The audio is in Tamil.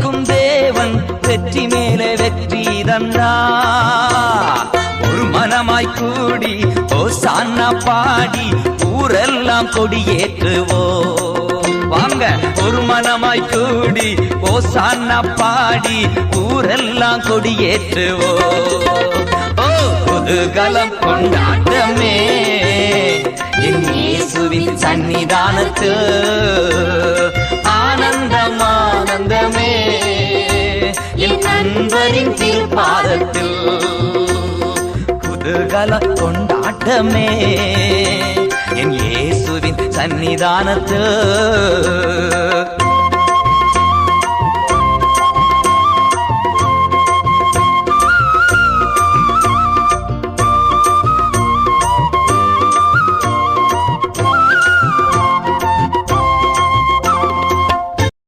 கொடுக்கும் தேவன் வெற்றி மேலே வெற்றி தந்தா. ஒரு மனமாய் கூடி ஓ சான்னா பாடி ஊரெல்லாம் கொடியேற்றுவோ. வாங்க ஒரு மனமாய் கூடி ஓ சான்னா பாடி ஊரெல்லாம் கொடியேற்றுவோ. ஓ புதுகலம் கொண்டாட்டமே. என் சன்னிதானத்து நண்பரின் திருப்பாதத்தில் குதூகல கொண்டாட்டமே. என் இயேசுவின் சன்னிதானத்தில்